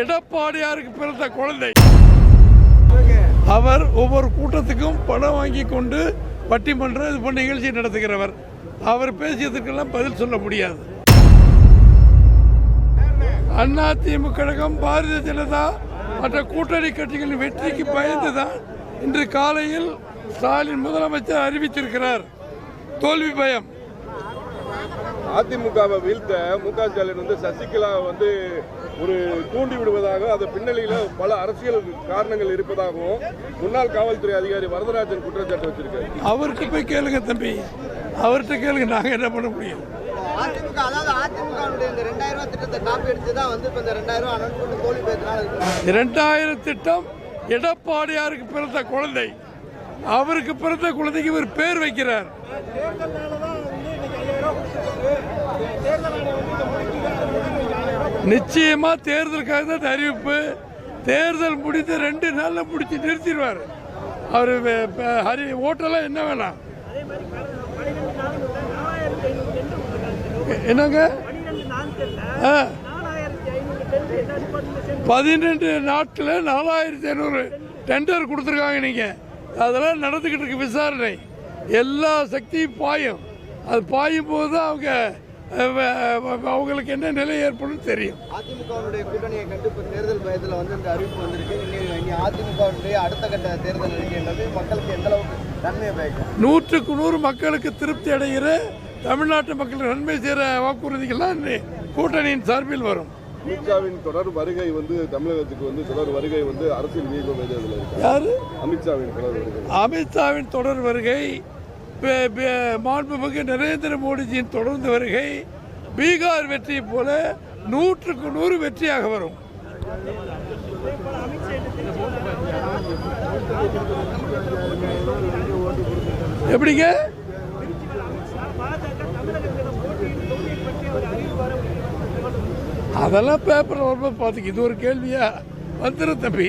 எடப்பாடியாருக்கு பிறந்த குழந்தை. அவர் ஒவ்வொரு கூட்டத்துக்கும் பணம் வாங்கி கொண்டு பட்டிமன்றம் இது போன்ற நிகழ்ச்சி நடத்துகிறவர். அவர் பேசியதுக்கெல்லாம் பதில் சொல்ல முடியாது. அண்ணா திமுக கழகம் பாரதிய ஜனதா மற்ற கூட்டணி கட்சிகளின் வெற்றிக்கு பயந்துதான் இன்று காலையில் ஸ்டாலின் முதலமைச்சர் அறிவித்திருக்கிறார். தோல்வி பயம். அதிமுகவை வீழ்த்த மு க ஸ்டாலின் வந்து சசிகலா வந்து ஒரு தூண்டி விடுவதாக அது பின்னணியில பல அரசியல் காரணங்கள் இருப்பதாகவும் முன்னாள் காவல்துறை அதிகாரி வரதராஜன் குற்றச்சாட்டு வச்சிருக்காரு. அவர்கிட்ட போய் கேளுங்க தம்பி. அவர்கிட்ட கேளுங்க நாங்க என்ன பண்ண முடியும்? அதிமுக அதாவது அதிமுகவுடைய இந்த ரெண்டாயிரம் ரூபாய் திட்டத்தை காப்பி அடிச்சு தான் வந்து இப்போ இந்த ரெண்டாயிரம் ரூபாய் அனௌன்ஸ் பண்ணி இரண்டாயிரம் திட்டம் எடப்பாடியாருக்கு பிறந்த குழந்தை. அவருக்கு பிறந்த குழந்தைக்கு இவர் பேர் வைக்கிறார். நிச்சயமா தேர்தலுக்காக தான் அறிவிப்பு. தேர்தல் முடிந்து ரெண்டு நாள்ல முடிச்சு நிறுத்திடுவார். அவர் ஹரி ஓட்டெல்லாம் என்ன வேணாம் என்னங்க? பதினெண்டு நாட்டில் நாலாயிரத்தி ஐநூறு டெண்டர் கொடுத்துருக்காங்க நீங்கள் அதெல்லாம் நடந்துக்கிட்டு இருக்கு விசாரணை. எல்லா சக்தியும் பாயும். அது பாயும் போது தான் அவங்க அவங்களுக்கு என்ன நிலை ஏற்படும் தெரியும். அதிமுகவுடைய கூட்டணியை கண்டு இப்போ தேர்தல் பயத்தில் வந்து இந்த அறிவிப்பு வந்திருக்கு. இனி அதிமுகவுடைய அடுத்த கட்ட தேர்தல் அறிக்கைன்றது மக்களுக்கு எந்த அளவுக்கு நன்மையை பயக்கும்? நூற்றுக்கு நூறு மக்களுக்கு திருப்தி அடைகிற தமிழ்நாட்டு மக்களுக்கு நன்மை செய்கிற வாக்குறுதிகள்லாம் கூட்டணியின் சார்பில் வரும். அமித்ஷாவின் தொடர் வருகை வந்து தமிழகத்துக்கு வந்து தொடர் வருகை வந்து அரசியல் இருக்கு. யாரு? அமித்ஷாவின் தொடர் வருகை. அமித்ஷாவின் தொடர் வருகை மாண்புமிகு நரேந்திர மோடிஜியின் தொடர்ந்து வருகை பீகார் வெற்றி போல நூற்றுக்கு நூறு வெற்றியாக வரும். எப்படிங்க? அதெல்லாம் பேப்பர் வரும்போது பார்த்துக்க இது ஒரு கேள்வியா? வந்துடும் தம்பி.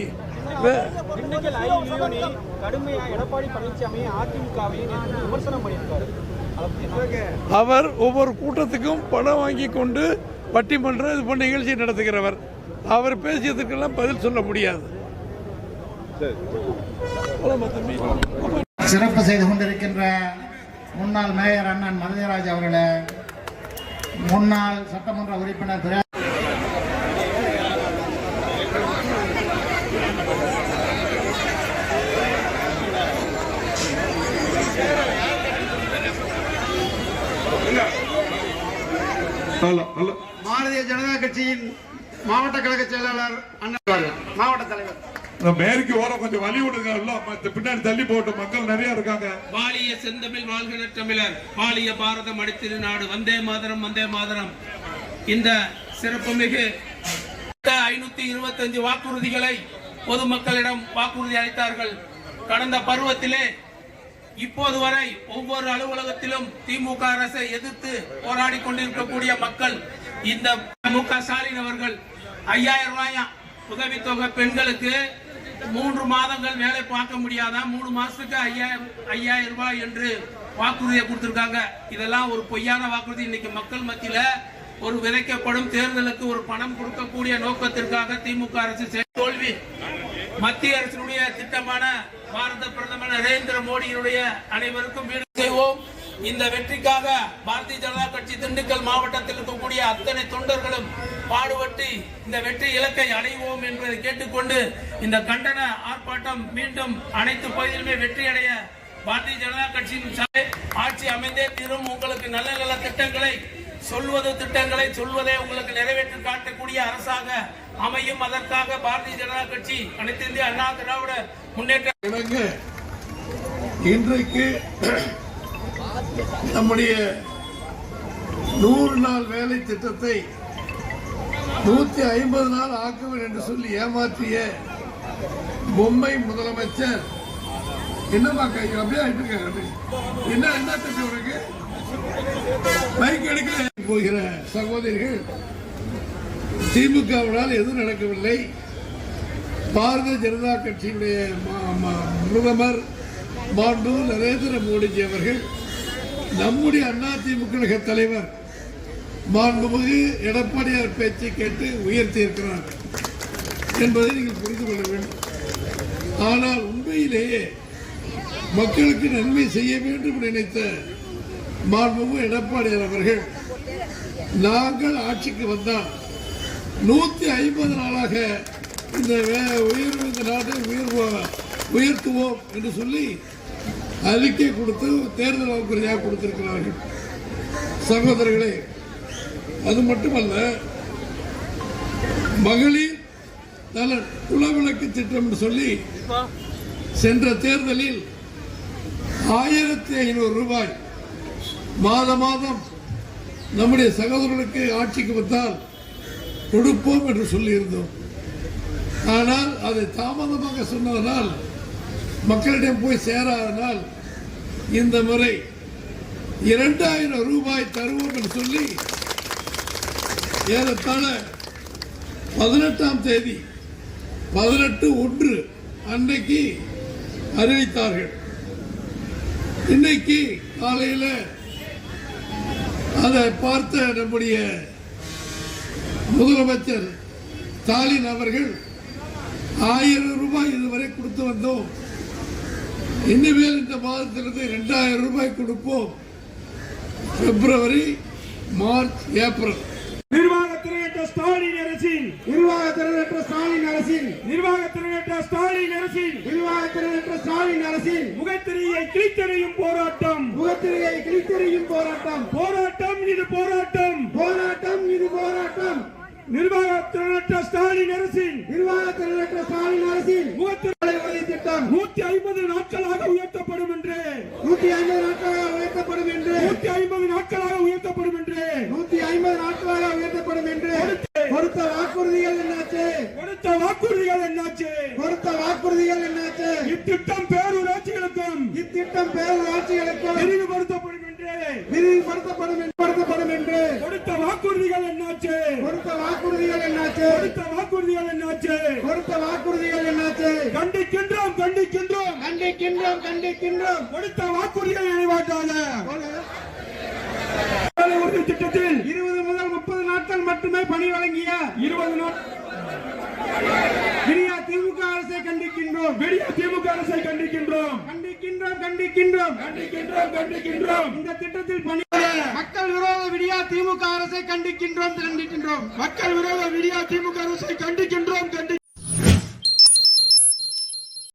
திண்டுக்கல் ஐ யூனி கடுமையா எடப்பாடி பழனிசாமி அதிமுகவை விமர்சனம் பண்ணியிருக்காரு. அவர் ஒவ்வொரு கூட்டத்துக்கும் பணம் வாங்கி கொண்டு பட்டிமன்றம் இது போன்ற நிகழ்ச்சி நடத்துகிறவர். அவர் பேசியதுக்கெல்லாம் பதில் சொல்ல முடியாது. சிறப்பு செய்து கொண்டிருக்கின்ற முன்னாள் மேயர் அண்ணன் மருதராஜ் அவர்களே முன்னாள் சட்டமன்ற உறுப்பினர் பாரதிய ஜனதா கட்சியின் மாவட்ட கழக செயலாளர் அண்ணன் மாவட்ட தலைவர். மேற்கு ஓரம் கொஞ்சம் வழி விடுங்க. பின்னாடி தள்ளி போட்டு மக்கள் நிறைய இருக்காங்க. பாலிய செந்தமிழ் வாழ்கிற தமிழர். பாலிய பாரதம் அடித்திரு நாடு. வந்தே மாதரம் வந்தே மாதரம். இந்த சிறப்புமிகு ஐநூத்தி இருபத்தஞ்சு வாக்குறுதிகளை பொதுமக்களிடம் வாக்குறுதி அளித்தார்கள். கடந்த பருவத்திலே இப்போது வரை ஒவ்வொரு அலுவலகத்திலும் திமுக அரசை எதிர்த்து போராடி கொண்டிருக்கக்கூடிய மக்கள் இந்த மு க ஸ்டாலின் அவர்கள் ஐயாயிரம் ரூபாய் உதவித்தொகை பெண்களுக்கு மூன்று மாதங்கள் வேலை பார்க்க முடியாதா? மூணு மாசத்துக்கு ஐயாயிரம் ஐயாயிரம் ரூபாய் என்று வாக்குறுதியை கொடுத்திருக்காங்க. இதெல்லாம் ஒரு பொய்யான வாக்குறுதி. இன்னைக்கு மக்கள் மத்தியில ஒரு விதைக்கப்படும் தேர்தலுக்கு ஒரு பணம் கொடுக்கக்கூடிய நோக்கத்திற்காக திமுக அரசு செய்த தோல்வி. மத்திய அரசினுடைய திட்டமான பாரத பிரதமர் நரேந்திர மோடியினுடைய அனைவருக்கும் வீடு செய்வோம். இந்த வெற்றிக்காக பாரதிய ஜனதா கட்சி திண்டுக்கல் மாவட்டத்தில் இருக்கக்கூடிய அத்தனை தொண்டர்களும் பாடுபட்டு இந்த வெற்றி இலக்கை அடைவோம் என்பதை கேட்டுக்கொண்டு இந்த கண்டன ஆர்ப்பாட்டம் மீண்டும் அனைத்து பகுதியிலுமே வெற்றி அடைய பாரதிய ஜனதா கட்சியின் ஆட்சி அமைந்தே தீரும். உங்களுக்கு நல்ல நல்ல திட்டங்களை சொல்வது திட்டங்களை சொல்வதை உங்களுக்கு நிறைவேற்றி காட்டக்கூடிய அரசாக அமையும். அதற்காக பாரதிய ஜனதா கட்சி அனைத்து இந்திய அண்ணா திராவிட முன்னேற்ற இன்றைக்கு நம்முடைய நூறு நாள் வேலை திட்டத்தை நூத்தி ஐம்பது நாள் ஆக்குவேன் என்று சொல்லி ஏமாற்றிய பொம்மை முதலமைச்சர். என்னமா கை அப்படியே ஆயிட்டு இருக்காங்க என்ன என்ன திட்டம் உனக்கு? பைக் எடுக்க போகிற சகோதரிகள் திமுகவினால் எதுவும் நடக்கவில்லை. பாரதிய ஜனதா கட்சியினுடைய மா- மா- பிரதமர் மாண்பு நரேந்திர மோடிஜி அவர்கள் நம்முடைய அண்ணா திமுக தலைவர் மாண்புமிகு எடப்பாடியார் பேச்சை கேட்டு உயர்த்தி இருக்கிறார் என்பதை நீங்கள் புரிந்து கொள்ள வேண்டும். ஆனால் உண்மையிலேயே மக்களுக்கு நன்மை செய்ய வேண்டும் என்று நினைத்த மாண்புமிகு எடப்பாடியார் அவர்கள் நாங்கள் ஆட்சிக்கு வந்தால் நூத்தி ஐம்பது நாளாக இந்த வே- இந்த நாட்டை உயிர் உயர்த்துவோம் என்று சொல்லி அறிக்கை கொடுத்து தேர்தல் வாக்குறுதியாக கொடுத்திருக்கிறார்கள். சகோதரர்களே அது மட்டுமல்ல மகளிர் நலன் குலவிளக்கு திட்டம் என்று சொல்லி சென்ற தேர்தலில் ஆயிரத்தி ஐநூறு ரூபாய் மாத மாதம் நம்முடைய சகோதரர்களுக்கு ஆட்சிக்கு வந்தால் கொடுப்போம் என்று சொல்லியிருந்தோம். ஆனால் அதை தாமதமாக சொன்னதனால் மக்களிடம் போய் சேராதனால் இந்த முறை இரண்டாயிரம் ரூபாய் தருவோம் என்று சொல்லி ஏறத்தாழ பதினெட்டாம் தேதி பதினெட்டு ஒன்று அன்னைக்கு அறிவித்தார்கள். இன்னைக்கு காலையில் அதை பார்த்த நம்முடைய முதலமைச்சர் ஸ்டாலின் அவர்கள் ஆயிரம் ரூபாய் இதுவரை கொடுத்து வந்தோம். இனிமேல் இந்த மாதத்திலிருந்து ரெண்டாயிரம் ரூபாய் கொடுப்போம். பிப்ரவரி மார்ச் ஏப்ரல். ஸ்டாலின் அரசின். நிர்வாகத்தினரற்ற ஸ்டாலின் அரசின். நிர்வாகத்திற்கேற்ற ஸ்டாலின் அரசின். நிர்வாகத்தினரற்ற ஸ்டாலின் அரசின். முகத்திரையை கிழித்தெறியும் போராட்டம். முகத்திரையை கிழித்தெறியும் போராட்டம். போராட்டம் இது போராட்டம். போராட்டம் இது போராட்டம். நிர்வாகத்திற்கேற்ற ஸ்டாலின் அரசின். நிர்வாகத்தினரற்ற ஸ்டாலின் அரசின். முகத்திரை திட்டம். நூத்தி ஐம்பது நாட்களாக உயர்த்தப்படும் என்று. நூத்தி ஐம்பது நாட்களாக உயர்த்தப்படும் என்று. நூத்தி ஐம்பது நாட்களாக உயர்த்தப்படும் என்று நூத்தி ஐம்பது நாட்களாக உயர்த்தப்படும் என்று கொடுத்த வாக்குறுதிகள் என்னாச்சு கொடுத்த வாக்குறுதிகள் என்னாச்சு? கொடுத்த வாக்குறுதிகள் என்னாச்சு? இத்திட்டம் பேரூராட்சிகளுக்கும் இத்திட்டம் பேரூராட்சிகளுக்கும் விரிவுபடுத்தப்படும் என்று விரிவுபடுத்தப்படும் படுத்தப்படும் என்று கொடுத்த வாக்குறுதிகள் என்னாச்சு? கொடுத்த வாக்குறுதிகள் என்னாச்சு? கொடுத்த வாக்குறுதிகள் என்னாச்சு? கொடுத்த வாக்குறுதிகள் என்னாச்சு? கண்டிக்கின்றோம் கண்டிக்கின்றோம். கண்டிக்கின்றோம் கண்டிக்கின்றோம். கொடுத்த வாக்குறுதிகள் உறுதி திட்டத்தில் இருபது முதல் முப்பது நாட்கள் மட்டுமே பணி வழங்கிய இருபது நாள் விடியா திமுக அரசை கண்டிக்கின்றோம். விடிய திமுக அரசை கண்டிக்கின்றோம். கண்டிக்கின்றோம் கண்டிக்கின்றோம். கண்டிக்கின்றோம் கண்டிக்கின்றோம். இந்த திட்டத்தில் பணி மக்கள் விரோத விடியா திமுக அரசை கண்டிக்கின்றோம் கண்டிக்கின்றோம். மக்கள் விரோத விடியா திமுக அரசை கண்டிக்கின்றோம் கண்டி